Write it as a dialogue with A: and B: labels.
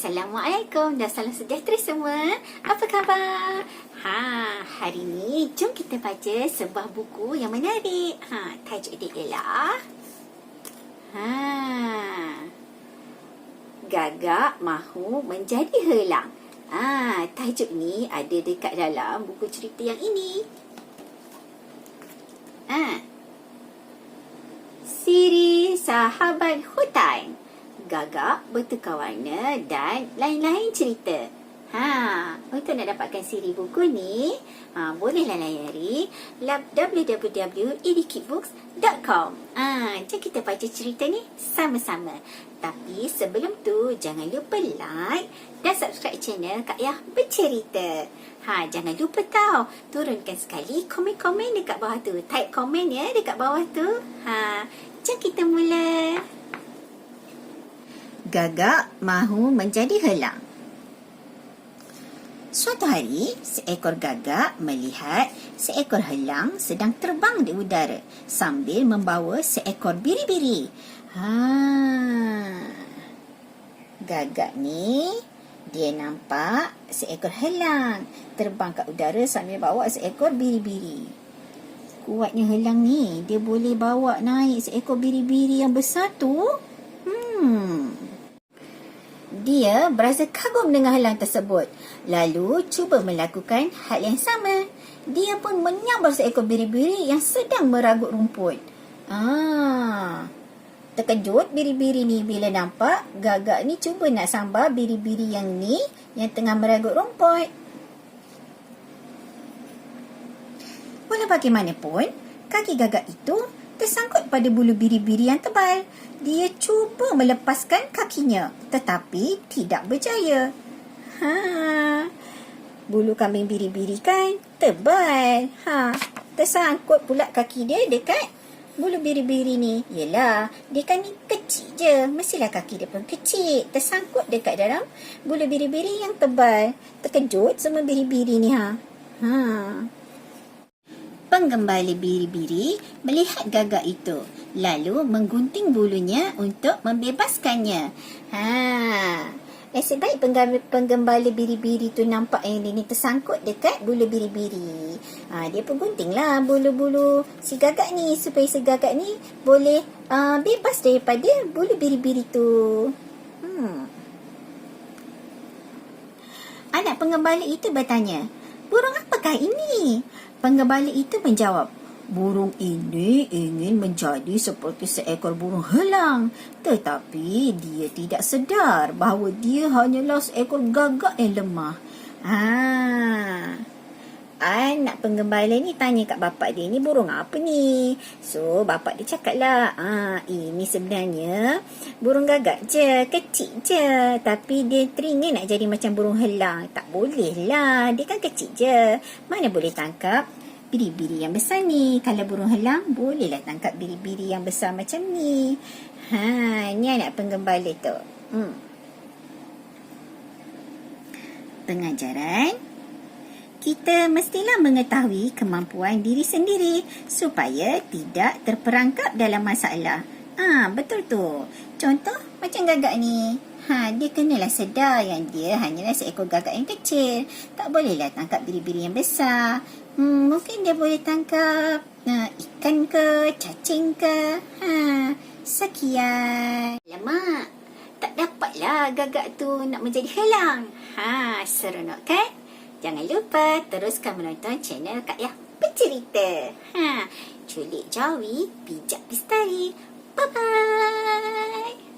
A: Assalamualaikum dan salam sejahtera semua. Apa khabar? Ha, hari ni jom kita baca sebuah buku yang menarik. Ha, tajuk dia ialah Ha. Gagak mahu menjadi helang. Ha, tajuk ni ada dekat dalam buku cerita yang ini. Ha. Siri sahabat hutan gagak, bertukar warna dan lain-lain cerita. Ha, untuk nak dapatkan siri buku ni, ha, bolehlah layari www.edikidbooks.com. Ha, jom kita baca cerita ni sama-sama. Tapi sebelum tu, jangan lupa like dan subscribe channel Kak Yah Bercerita. Ha, jangan lupa tau, turunkan sekali komen-komen dekat bawah tu. Type komen ya dekat bawah tu. Ha, jom kita mula. Gagak mahu menjadi helang. Suatu hari, seekor gagak melihat seekor helang sedang terbang di udara sambil membawa seekor biri-biri. Ha. Gagak ni dia nampak seekor helang terbang kat udara sambil bawa seekor biri-biri. Kuatnya helang ni, dia boleh bawa naik seekor biri-biri yang besar tu. Hmm. Dia berasa kagum dengan helang tersebut. Lalu cuba melakukan hal yang sama. Dia pun menyambar seekor biri-biri yang sedang meragut rumput. Ah. Terkejut biri-biri ni bila nampak gagak ni cuba nak sambar biri-biri yang ni yang tengah meragut rumput. Walau bagaimanapun, kaki gagak itu tersangkut pada bulu biri-biri yang tebal. Dia cuba melepaskan kakinya tetapi tidak berjaya. Ha. Bulu kambing biri-biri kan tebal. Ha. Tersangkut pula kaki dia dekat bulu biri-biri ni. Yelah, dia kan ni kecil je. Mestilah kaki dia pun kecil. Tersangkut dekat dalam bulu biri-biri yang tebal. Terkejut semua biri-biri ni ha. Ha. Penggembala biri-biri melihat gagak itu lalu menggunting bulunya untuk membebaskannya. Ha. Nasib baik penggembala, penggembala biri-biri tu nampak yang dia ni tersangkut dekat bulu biri-biri. Ha, dia pun guntinglah bulu-bulu si gagak ni supaya si gagak ni boleh uh, bebas daripada bulu biri-biri tu. Hmm. Anak penggembala itu bertanya, Burung apakah ini? Penggembala itu menjawab, Burung ini ingin menjadi seperti seekor burung helang. Tetapi dia tidak sedar bahawa dia hanyalah seekor gagak yang lemah. Ah, Anak penggembala ni tanya kat bapak dia, ni burung apa ni? So, bapak dia cakap lah, ah, ini sebenarnya burung gagak je, kecil je. Tapi dia teringin nak jadi macam burung helang. Tak boleh lah, dia kan kecil je. Mana boleh tangkap biri-biri yang besar ni? Kalau burung helang, bolehlah tangkap biri-biri yang besar macam ni. Ha, ni anak penggembala tu. Hmm. Pengajaran kita mestilah mengetahui kemampuan diri sendiri supaya tidak terperangkap dalam masalah. Ah, ha, betul tu. Contoh macam gagak ni. Ha, dia kenalah sedar yang dia hanyalah seekor gagak yang kecil. Tak bolehlah tangkap biri-biri yang besar. Hmm, mungkin dia boleh tangkap uh, ikan ke, cacing ke. Ha, sekian. Lama. Tak dapatlah gagak tu nak menjadi helang. Ha, seronok kan? Jangan lupa teruskan menonton channel Kak Yah Bercerita. Ha, culik jawi, pijak pistari. Bye-bye.